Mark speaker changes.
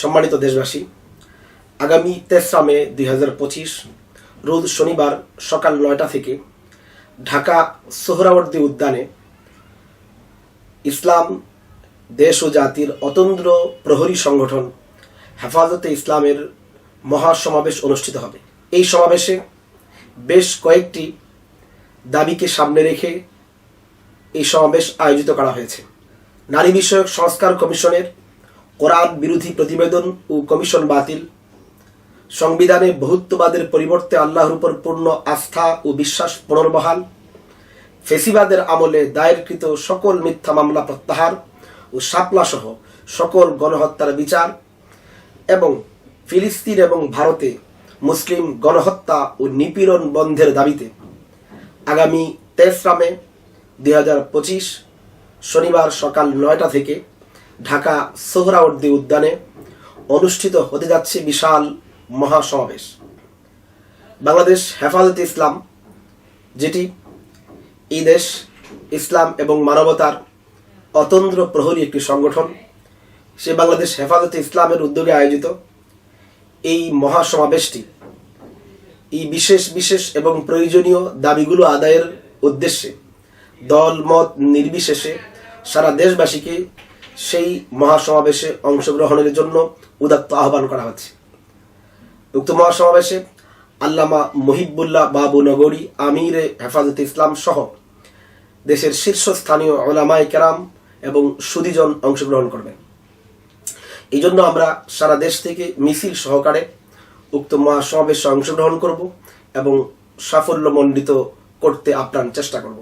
Speaker 1: সম্মানিত দেশবাসী, আগামী তেসরা মে দুই হাজার পঁচিশ, রোজ শনিবার সকাল নয়টা থেকে ঢাকা সোহরাওয়ার্দী উদ্যানে ইসলাম, দেশ ও জাতির অতন্দ্র প্রহরী সংগঠন হেফাজতে ইসলামের মহাসমাবেশ অনুষ্ঠিত হবে। এই সমাবেশে বেশ কয়েকটি দাবিকে সামনে রেখে এই সমাবেশ আয়োজিত করা হয়েছে। নারী বিষয়ক সংস্কার কমিশনের কোরআন বিরোধী প্রতিবেদন ও কমিশন বাতিল। সংবিধানে বহুত্ববাদের পরিবর্তে আল্লাহর উপর পূর্ণ আস্থা ও বিশ্বাস পুনর্বহাল। ফেসিবাদের আমলে দায়েরকৃত সকল মিথ্যা মামলা প্রত্যাহার ও সহ সকল গণহত্যার বিচার এবং ফিলিস্তিন এবং ভারতে মুসলিম গণহত্যা ও নিপীড়ন বন্ধের দাবিতে আগামী তেসরা মে দুই হাজার পঁচিশ শনিবার সকাল নয়টা থেকে ঢাকা সোহরাওয়ার্দী উদ্যানে অনুষ্ঠিত হতে যাচ্ছে বিশাল মহাসমাবেশ। বাংলাদেশ হেফাজতে ইসলাম, যেটি এই দেশ, ইসলাম এবং মানবতার অতন্দ্র প্রহরী একটি সংগঠন, সে বাংলাদেশ হেফাজতে ইসলামের উদ্যোগে আয়োজিত এই মহাসমাবেশটি। এই বিশেষ বিশেষ এবং প্রয়োজনীয় দাবিগুলো আদায়ের উদ্দেশ্যে দল মত নির্বিশেষে সারা দেশবাসীকে সেই মহাসমাবেশে অংশগ্রহণের জন্য উদাত্ত আহ্বান করা হচ্ছে। উক্ত মহাসমাবেশে আল্লামা মহিবুল্লাহ বাবু নগরী, আমিরে হেফাজতে ইসলাম সহ দেশের শীর্ষস্থানীয় ওলামাই কেরাম এবং সুদীজন অংশগ্রহণ করবেন। এই জন্য আমরা সারা দেশ থেকে মিছিল সহকারে উক্ত মহাসমাবেশে অংশগ্রহণ করব এবং সাফল্যমণ্ডিত করতে আপ্রাণ চেষ্টা করব।